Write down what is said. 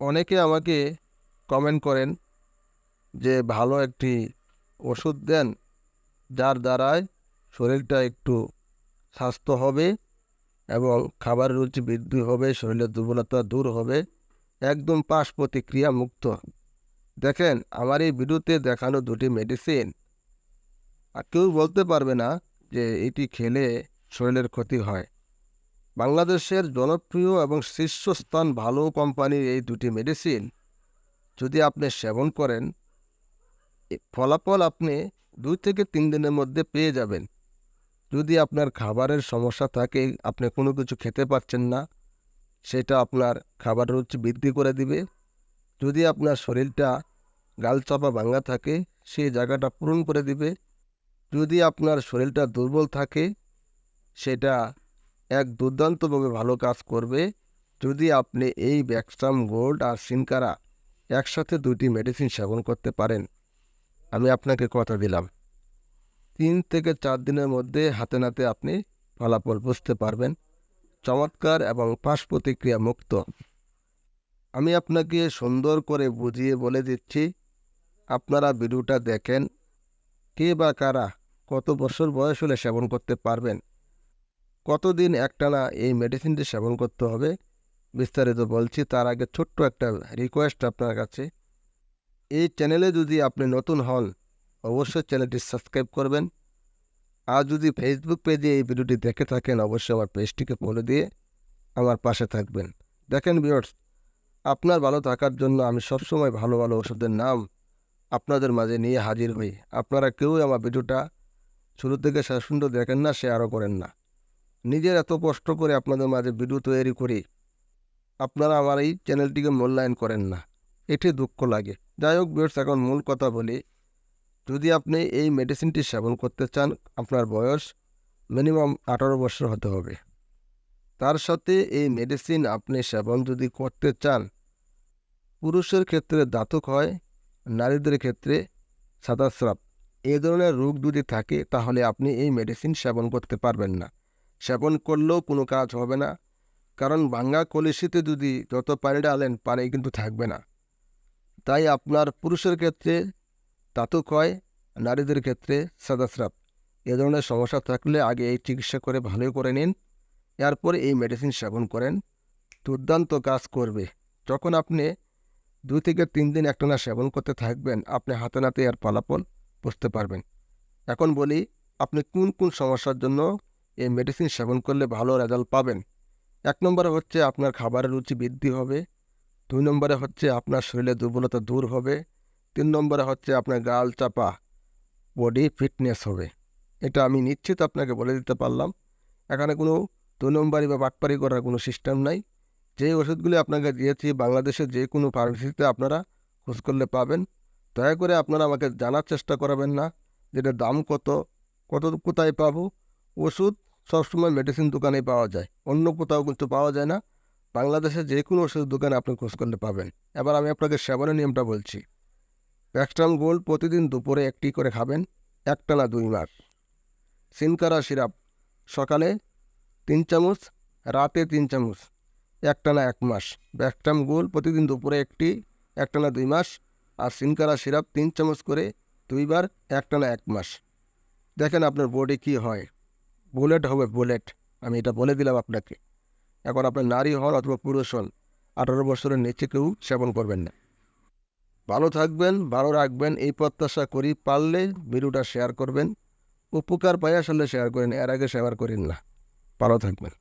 অনেকে আমাকে কমেন্ট করেন যে, ভালো একটি ওষুধ দেন, যার দ্বারায় শরীরটা একটু স্বাস্থ্য হবে এবং খাবার রুচি বৃদ্ধি হবে, শরীরের দুর্বলতা দূর হবে, একদম পাশ প্রতিক্রিয়া মুক্ত। দেখেন, আমার এই ভিডিওতে দেখানো দুটি মেডিসিন আর কেউ বলতে পারবে না যে, এটি খেলে শরীরের ক্ষতি হয়। বাংলাদেশের জনপ্রিয় এবং শীর্ষস্থান ভালো কোম্পানির এই দুটি মেডিসিন যদি আপনি সেবন করেন ফলাফল আপনি দুই থেকে তিন দিনের মধ্যে পেয়ে যাবেন। যদি আপনার খাবারের সমস্যা থাকে, আপনি কোনো কিছু খেতে পারছেন না, সেটা আপনার খাবার রুচি বৃদ্ধি করে দিবে। যদি আপনার শরীরটা গালচাপা ভাঙা থাকে সেই জায়গাটা পূরণ করে দিবে। যদি আপনার শরীরটা দুর্বল থাকে, সেটা এক দুর্দান্তভাবে ভালো কাজ করবে। যদি আপনি এই ব্যাকস্ট্রাম গোল্ড আর সিনকারা একসাথে দুটি মেডিসিন সেবন করতে পারেন, আমি আপনাকে কথা দিলাম। তিন থেকে চার দিনের মধ্যে হাতে নাতে আপনি ফলাফল বুঝতে পারবেন। চমৎকার এবং পাশ প্রতিক্রিয়া মুক্ত। আমি আপনাকে সুন্দর করে বুঝিয়ে বলে দিচ্ছি, আপনারা ভিডিওটা দেখেন, কে বা কারা কত বছর বয়স হলে সেবন করতে পারবেন? কতদিন একটানা এই মেডিসিনটি সেবন করতে হবে? বিস্তারিত বলছি, তার আগে ছোট্ট একটা রিকোয়েস্ট আপনার কাছে। এই চ্যানেলে যদি আপনি নতুন হন, অবশ্যই চ্যানেলটি সাবস্ক্রাইব করবেন। আর যদি ফেসবুক পেজে এই ভিডিওটি দেখে থাকেন, অবশ্যই আমার পেজটিকে ফলো দিয়ে আমার পাশে থাকবেন। দেখেন বিয়র্স আপনার ভালো থাকার জন্য আমি সবসময় ভালো ভালো ওষুধের নাম আপনাদের মাঝে নিয়ে হাজির হই। আপনারা কেউই আমার ভিডিওটা শুরু থেকে শেষ পর্যন্ত দেখেন না শেয়ারও করেন না। নিজের এত কষ্ট করে আপনাদের মাঝে ভিডিও তৈরি করি, আপনারা আমার এই চ্যানেলটিকে মূল্যায়ন করেন না। এটি দুঃখ লাগে। যাই হোক বিয়ার্স এখন মূল কথা বলি। যদি আপনি এই মেডিসিনটি সেবন করতে চান, আপনার বয়স মিনিমাম আঠারো বছর হতে হবে। তার সাথে এই মেডিসিন আপনি সেবন যদি করতে চান, পুরুষের ক্ষেত্রে দাতক হয়, নারীদের ক্ষেত্রে সাদাস্রাব এ ধরনের রোগ যদি থাকে, তাহলে আপনি এই মেডিসিন সেবন করতে পারবেন না। সেবন করলেও কোনো কাজ হবে না। কারণ ভাঙ্গা কলসিতে যদি যত পানি ডালেন পানি কিন্তু থাকবে না। তাই আপনার পুরুষের ক্ষেত্রে দাতক হয় নারীদের ক্ষেত্রে সাদাস্রাব এ ধরনের সমস্যা থাকলে আগে এই চিকিৎসা করে ভালো করে নিন। এরপরে এই মেডিসিন সেবন করেন। দুর্দান্ত কাজ করবে। যখন আপনি দুই থেকে তিন দিন একটানা সেবন করতে থাকবেন, আপনি হাতে নাতে এর ফলাফল বুঝতে পারবেন। এখন বলি, আপনি কোন কোন সমস্যার জন্য এই মেডিসিন সেবন করলে ভালো রেজাল্ট পাবেন। এক নম্বরে হচ্ছে আপনার খাবারের রুচি বৃদ্ধি হবে। দুই নম্বরে হচ্ছে আপনার শরীরে দুর্বলতা দূর হবে। তিন নম্বরে হচ্ছে আপনার গাল চাপা বডি ফিটনেস হবে। এটা আমি নিশ্চিত আপনাকে বলে দিতে পারলাম। এখানে কোনো দু নম্বরই বা বাটপারি করার কোনো সিস্টেম নাই। যে ওষুধগুলি আপনাকে দিয়েছি বাংলাদেশের যে কোনো ফার্মেসিতে আপনারা খোঁজ করলে পাবেন। দয়া করে আপনারা আমাকে জানার চেষ্টা করাবেন না যেটা দাম কত কত কোথায় পাবো। ওষুধ সবসময় মেডিসিন দোকানেই পাওয়া যায়। অন্য কোথাও কিন্তু পাওয়া যায় না। বাংলাদেশে যে কোনো ওষুধ দোকানে আপনি খোঁজ করলে পাবেন। এবার আমি আপনাকে সেবনের নিয়মটা বলছি। ব্যাকস্ট্রাম গোল্ড প্রতিদিন দুপুরে একটি করে খাবেন, একটানা দুই মাস। সিনকারা সিরাপ সকালে তিন চামচ, রাতে তিন চামচ, একটানা এক মাস। ব্যাকস্ট্রাম গোল্ড প্রতিদিন দুপুরে একটি, একটানা দুই মাস। আর সিনকারা সিরাপ তিন চামচ করে দুইবার, একটানা এক মাস। দেখেন আপনার বডি কী হয়। বুলেট হবে বুলেট আমি এটা বলে দিলাম আপনাকে। এখন আপনার নারী হন অথবা পুরুষ হন, আঠারো বছরের নিচে কেউ সেবন করবেন না। ভালো থাকবেন, ভালো রাখবেন, এই প্রত্যাশা করি, পারলে ভিডিওটা শেয়ার করবেন, উপকার পাই আসলে শেয়ার করেন, এর আগে শেয়ার করেন না। ভালো থাকবেন।